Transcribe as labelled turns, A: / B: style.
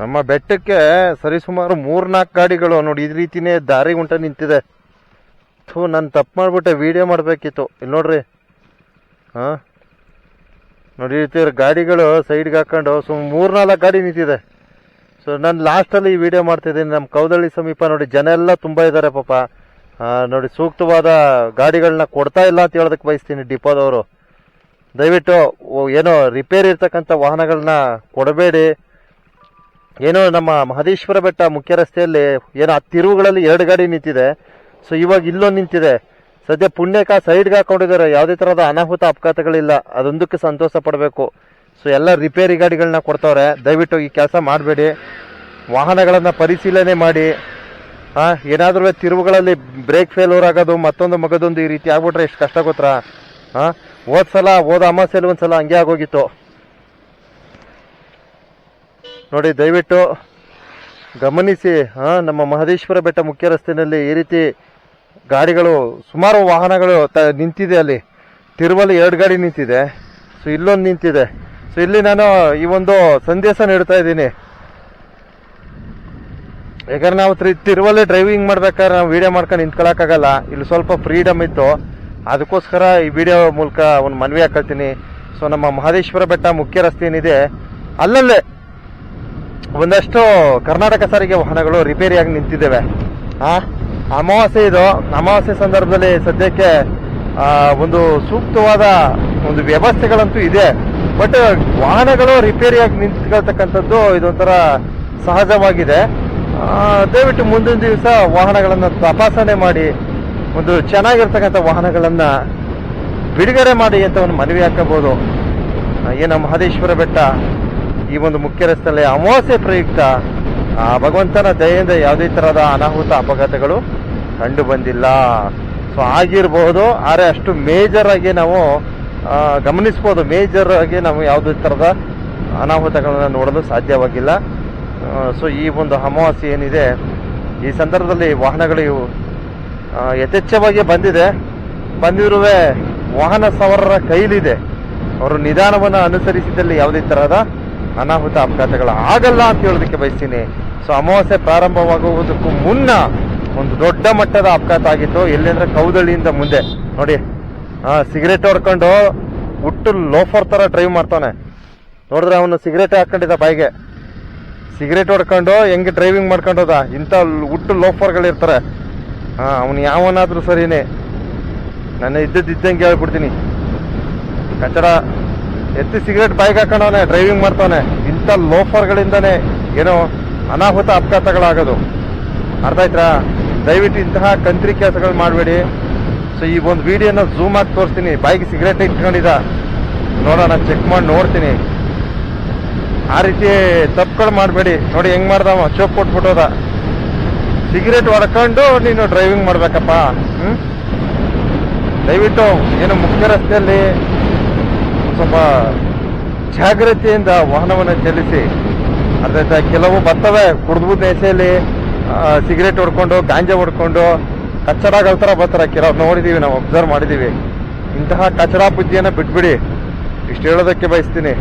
A: ನಮ್ಮ ಬೆಟ್ಟಕ್ಕೆ ಸರಿಸುಮಾರು ಮೂರ್ನಾಲ್ಕು ಗಾಡಿಗಳು ನೋಡಿ, ಈ ರೀತಿನೇ ದಾರಿ ಉಂಟ ನಿಂತಿದೆ. ಥೂ, ನಾನು ತಪ್ಪು ಮಾಡಿಬಿಟ್ಟೆ, ವಿಡಿಯೋ ಮಾಡಬೇಕಿತ್ತು. ಇಲ್ಲಿ ನೋಡ್ರಿ. ಹಾಂ ನೋಡಿ, ಈ ರೀತಿ ಗಾಡಿಗಳು ಸೈಡ್ಗೆ ಹಾಕೊಂಡು ಸುಮ್ ಮೂರ್ನಾಲ್ಕು ಗಾಡಿ ನಿಂತಿದೆ. ಸೊ, ನಾನು ಲಾಸ್ಟಲ್ಲಿ ಈ ವಿಡಿಯೋ ಮಾಡ್ತಿದ್ದೀನಿ. ನಮ್ಮ ಕೌದಳ್ಳಿ ಸಮೀಪ ನೋಡಿ, ಜನ ಎಲ್ಲ ತುಂಬ ಇದ್ದಾರೆ ಪಾಪ. ನೋಡಿ, ಸೂಕ್ತವಾದ ಗಾಡಿಗಳನ್ನ ಕೊಡ್ತಾ ಇಲ್ಲ ಅಂತ ಹೇಳೋದಕ್ಕೆ ಬಯಸ್ತೀನಿ ಡಿಪೋದವರು. ದಯವಿಟ್ಟು ಏನೋ ರಿಪೇರಿ ಇರ್ತಕ್ಕಂಥ ವಾಹನಗಳನ್ನ ಕೊಡಬೇಡಿ. ಏನೋ ನಮ್ಮ ಮಹದೇಶ್ವರ ಬೆಟ್ಟ ಮುಖ್ಯ ರಸ್ತೆಯಲ್ಲಿ ಏನೋ ಆ ತಿರುವುಗಳಲ್ಲಿ ಎರಡು ಗಾಡಿ ನಿಂತಿದೆ. ಸೊ ಇವಾಗ ಇಲ್ಲೊಂದು ನಿಂತಿದೆ. ಸದ್ಯ ಪುಣ್ಯಕ ಸೈಡ್ಗೆ ಹಾಕೊಂಡಿದ್ದಾರೆ. ಯಾವುದೇ ಥರದ ಅನಾಹುತ ಅಪಘಾತಗಳಿಲ್ಲ. ಅದೊಂದಕ್ಕೆ ಸಂತೋಷ ಪಡಬೇಕು. ಸೊ ಎಲ್ಲ ರಿಪೇರಿ ಗಾಡಿಗಳನ್ನ ಕೊಡ್ತವ್ರೆ. ದಯವಿಟ್ಟು ಈ ಕೆಲಸ ಮಾಡಬೇಡಿ. ವಾಹನಗಳನ್ನು ಪರಿಶೀಲನೆ ಮಾಡಿ. ಹಾ, ಏನಾದರೂ ತಿರುವುಗಳಲ್ಲಿ ಬ್ರೇಕ್ ಫೇಲ್ಯೂರ್ ಆಗೋದು ಮತ್ತೊಂದು ಮಗದೊಂದು ಈ ರೀತಿ ಆಗ್ಬಿಟ್ರೆ ಎಷ್ಟು ಕಷ್ಟ ಗೊತ್ತಾ? ಹಾಂ, ಹೋದ್ಸಲ, ಹೋದ ಅಮಾಸೆಯಲ್ಲಿ ಒಂದ್ಸಲ ಹಂಗೆ ಆಗೋಗಿತ್ತು. ನೋಡಿ, ದಯವಿಟ್ಟು ಗಮನಿಸಿ ಹಾಂ ನಮ್ಮ ಮಹದೇಶ್ವರ ಬೆಟ್ಟ ಮುಖ್ಯ ರಸ್ತೆಯಲ್ಲಿ ಈ ರೀತಿ ಗಾಡಿಗಳು, ಸುಮಾರು ವಾಹನಗಳು ತ, ನಿಂತಿದೆ ಅಲ್ಲಿ. ತಿರುವಲ್ಲಿ ಎರಡು ಗಾಡಿ ನಿಂತಿದೆ. ಸೊ, ಇಲ್ಲೊಂದು ನಿಂತಿದೆ. ಸೊ, ಇಲ್ಲಿ ನಾನು ಈ ಒಂದು ಸಂದೇಶ ನೀಡ್ತಾ ಇದ್ದೀನಿ. ಯಾಕಂದ್ರೆ ನಾವು ತ್ರಿ, ತಿರುವಲ್ಲಿ ಡ್ರೈವಿಂಗ್ ಮಾಡ್ಬೇಕಾದ್ರೆ ನಾವು ವಿಡಿಯೋ ಮಾಡ್ಕೊಂಡು ನಿಂತ್ಕೊಳಕ್ಕಾಗಲ್ಲ. ಇಲ್ಲಿ ಸ್ವಲ್ಪ ಫ್ರೀಡಮ್ ಇತ್ತು. ಅದಕ್ಕೋಸ್ಕರ ಈ ವಿಡಿಯೋ ಮೂಲಕ ಒಂದು ಮನವಿ ಹಾಕೊಳ್ತೀನಿ. ಸೊ, ನಮ್ಮ ಮಹದೇಶ್ವರ ಬೆಟ್ಟ ಮುಖ್ಯ ರಸ್ತೆ ಏನಿದೆ, ಅಲ್ಲಲ್ಲೇ ಒಂದಷ್ಟು ಕರ್ನಾಟಕ ಸಾರಿಗೆ ವಾಹನಗಳು ರಿಪೇರಿಯಾಗಿ ನಿಂತಿದ್ದೇವೆ. ಅಮಾವಾಸ್ಯೆ ಇದು. ಅಮಾವಾಸ್ಯೆ ಸಂದರ್ಭದಲ್ಲಿ ಸದ್ಯಕ್ಕೆ ಒಂದು ಸೂಕ್ತವಾದ ಒಂದು ವ್ಯವಸ್ಥೆಗಳಂತೂ ಇದೆ. ಬಟ್ ವಾಹನಗಳು ರಿಪೇರಿಯಾಗಿ ನಿಂತ್ಕೊಳ್ತಕ್ಕಂಥದ್ದು ಇದೊಂಥರ ಸಹಜವಾಗಿದೆ. ದಯವಿಟ್ಟು ಮುಂದಿನ ದಿವಸ ವಾಹನಗಳನ್ನು ತಪಾಸಣೆ ಮಾಡಿ, ಒಂದು ಚೆನ್ನಾಗಿರ್ತಕ್ಕಂಥ ವಾಹನಗಳನ್ನು ಬಿಡುಗಡೆ ಮಾಡಿ ಅಂತ ಒಂದು ಮನವಿ ಹಾಕಬಹುದು. ಏನು ಮಹದೇಶ್ವರ ಬೆಟ್ಟ. ಈ ಒಂದು ಮುಖ್ಯ ರಸ್ತೆಯಲ್ಲಿ ಅಮಾವಾಸ್ಯೆ ಪ್ರಯುಕ್ತ, ಆ, ಭಗವಂತನ ದಯೆಯಿಂದ ಯಾವುದೇ ತರಹದ ಅನಾಹುತ ಅಪಘಾತಗಳು ಕಂಡು ಬಂದಿಲ್ಲ. ಸೊ ಆಗಿರಬಹುದು ಆದರೆ ಅಷ್ಟು ಮೇಜರ್ ಆಗಿ ನಾವು ಗಮನಿಸ್ಬೋದು. ಮೇಜರ್ ಆಗಿ ನಾವು ಯಾವುದೇ ಥರದ ಅನಾಹುತಗಳನ್ನು ನೋಡಲು ಸಾಧ್ಯವಾಗಿಲ್ಲ. ಸೊ ಈ ಒಂದು ಅಮಾವಾಸ್ಯೆ ಏನಿದೆ, ಈ ಸಂದರ್ಭದಲ್ಲಿ ವಾಹನಗಳು ಯಥೇಚ್ಛವಾಗಿ ಬಂದಿದೆ. ಬಂದಿರುವೆ, ವಾಹನ ಸವಾರರ ಕೈಲಿದೆ. ಅವರು ನಿಧಾನವನ್ನು ಅನುಸರಿಸಿದಲ್ಲಿ ಯಾವುದೇ ತರಹದ ಅನಾಹುತ ಅಪಘಾತಗಳು ಆಗಲ್ಲ ಅಂತ ಹೇಳೋದಕ್ಕೆ ಬಯಸ್ತೀನಿ. ಸೊ ಅಮಾವಾಸ್ಯೆ ಪ್ರಾರಂಭವಾಗುವುದಕ್ಕೂ ಮುನ್ನ ಒಂದು ದೊಡ್ಡ ಮಟ್ಟದ ಅಪಘಾತ ಆಗಿತ್ತು. ಎಲ್ಲಿ ಅಂದ್ರೆ ಕೌದಳ್ಳಿಯಿಂದ ಮುಂದೆ. ನೋಡಿ. ಸಿಗರೇಟ್ ಹೊಡ್ಕೊಂಡು ಹುಟ್ಟು ಲೋಫರ್ ತರ ಡ್ರೈವ್ ಮಾಡ್ತಾನೆ. ನೋಡಿದ್ರೆ ಅವನು ಸಿಗರೇಟ್ ಹಾಕೊಂಡಿದ್ದ ಬಾಯಿಗೆ. ಸಿಗರೇಟ್ ಹೊಡ್ಕೊಂಡು ಹೆಂಗೆ ಡ್ರೈವಿಂಗ್ ಮಾಡ್ಕೊಂಡೋದ ಇಂಥ ಹುಟ್ಟು ಲೋಫರ್ಗಳಿರ್ತಾರೆ ಹಾಂ ಅವನು ಯಾವನಾದರೂ ಸರಿನೇ. ನನ್ನ ಇದ್ದದ್ದಿದ್ದಂಗೆ ಹೇಳ್ಬಿಡ್ತೀನಿ. ಕಚಡ ಎತ್ತಿ ಸಿಗರೇಟ್ ಬೈಕ್ ಹಾಕೊಂಡವನೆ ಡ್ರೈವಿಂಗ್ ಮಾಡ್ತಾನೆ ಇಂಥ ಲೋಫರ್ಗಳಿಂದಾನೇ ಏನೋ ಅನಾಹುತ ಅಪಘಾತಗಳಾಗೋದು. ಅರ್ಥ ಆಯ್ತಾ? ದಯವಿಟ್ಟು ಇಂತಹ ಕಂತ್ರಿ ಕೆಲಸಗಳು ಮಾಡಬೇಡಿ. ಸೊ ಈ ಒಂದು ವಿಡಿಯೋನ ಝೂಮ್ ಆಗಿ ತೋರಿಸ್ತೀನಿ. ಬೈಕ್ ಸಿಗರೇಟ್ ಇಟ್ಕೊಂಡಿದ ನೋಡೋಣ ಚೆಕ್ ಮಾಡಿ ನೋಡ್ತೀನಿ. ಆ ರೀತಿ ತಪ್ಪುಗಳು ಮಾಡಬೇಡಿ. ನೋಡಿ, ಹೆಂಗ್ ಮಾಡ್ದವ? ಚೋಪ್ ಕೊಟ್ಬಿಟ್ಟೋದ. ಸಿಗರೇಟ್ ಹೊಡ್ಕೊಂಡು ನೀನು ಡ್ರೈವಿಂಗ್ ಮಾಡ್ಬೇಕಪ್ಪ. ಹ್ಮ್? ದಯವಿಟ್ಟು, ಏನು ಮುಖ್ಯ ರಸ್ತೆಯಲ್ಲಿ ಸ್ವಲ್ಪ ಜಾಗ್ರತೆಯಿಂದ ವಾಹನವನ್ನು ಚಲಿಸಿ ಅರ್ಥ ಕೆಲವು ಬರ್ತವೆ ಕುಡಿದ್ಬುದ್ದ ದೇಶೆಯಲ್ಲಿ ಸಿಗರೇಟ್ ಹೊಡ್ಕೊಂಡು, ಗಾಂಜಾ ಹೊಡ್ಕೊಂಡು ಕಚ್ಚಡಗಳ ಥರ ಬರ್ತಾರೆ ಕೆಲವ್ರು ನೋಡಿದ್ದೀವಿ ನಾವು, ಅಬ್ಸರ್ವ್ ಮಾಡಿದ್ದೀವಿ ಇಂತಹ ಕಚಡ ಬುದ್ಧಿಯನ್ನು ಬಿಟ್ಬಿಡಿ. ಇಷ್ಟು ಹೇಳೋದಕ್ಕೆ ಬಯಸ್ತೀನಿ.